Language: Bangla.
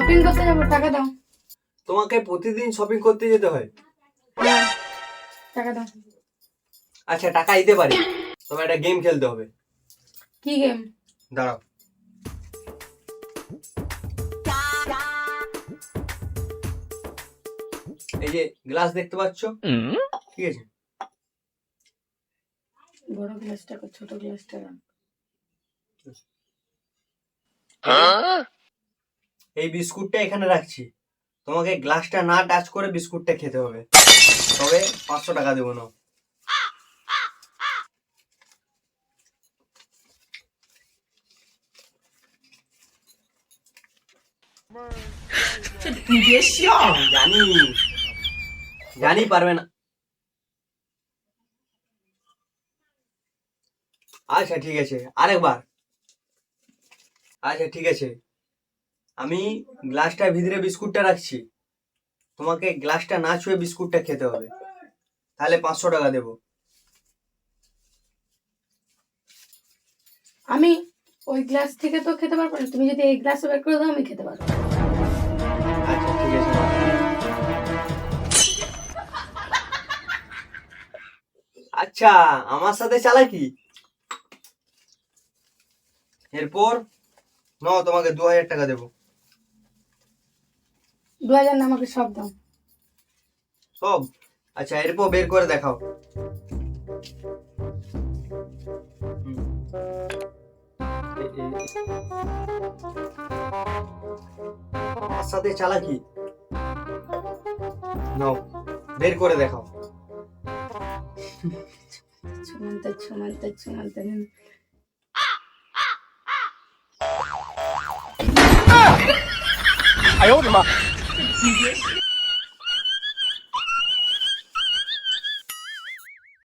করতে যাব টাকা দাও। তোমাকে প্রতিদিন শপিং করতে যেতে হয়? হ্যাঁ, টাকা দাও। আচ্ছা টাকা দিতে পারি। তবে একটা গেম খেলতে হবে। কি গেম দাঁড়াও। এই যে গ্লাস দেখতে পাচ্ছ? ঠিক আছে। বড় গ্লাসটা ছোট গ্লাসটা। এই বিস্কুটটা এখানে রাখছি। তোমাকে গ্লাসটা না টাচ করে বিস্কুটটা খেতে হবে। তবে পাঁচশো টাকা দেবো না জানি জানি, পারবে না। আচ্ছা ঠিক আছে। আরেকবার। আচ্ছা ঠিক আছে। আমি গ্লাসটার ভিতরে বিস্কুটটা রাখছি। তোমাকে গ্লাসটা না ছুঁয়ে বিস্কুটটা খেতে হবে। তাহলে পাঁচশো টাকা দেবো। আমি ওই গ্লাস থেকে তো খেতে পারব না। তুমি যদি এই গ্লাসে বের করে দাও আমি খেতে পারব। আচ্ছা ঠিক আছে আচ্ছা আমার সাথে চালাকি এরপর ন তোমাকে দু হাজার টাকা দেবো। দু হাজার না আমাকে সব দাও সব আচ্ছা এরপর বের করে দেখাও আমার সাথে চালাকি নাও বের করে দেখাও ছুমান্তে 你别笑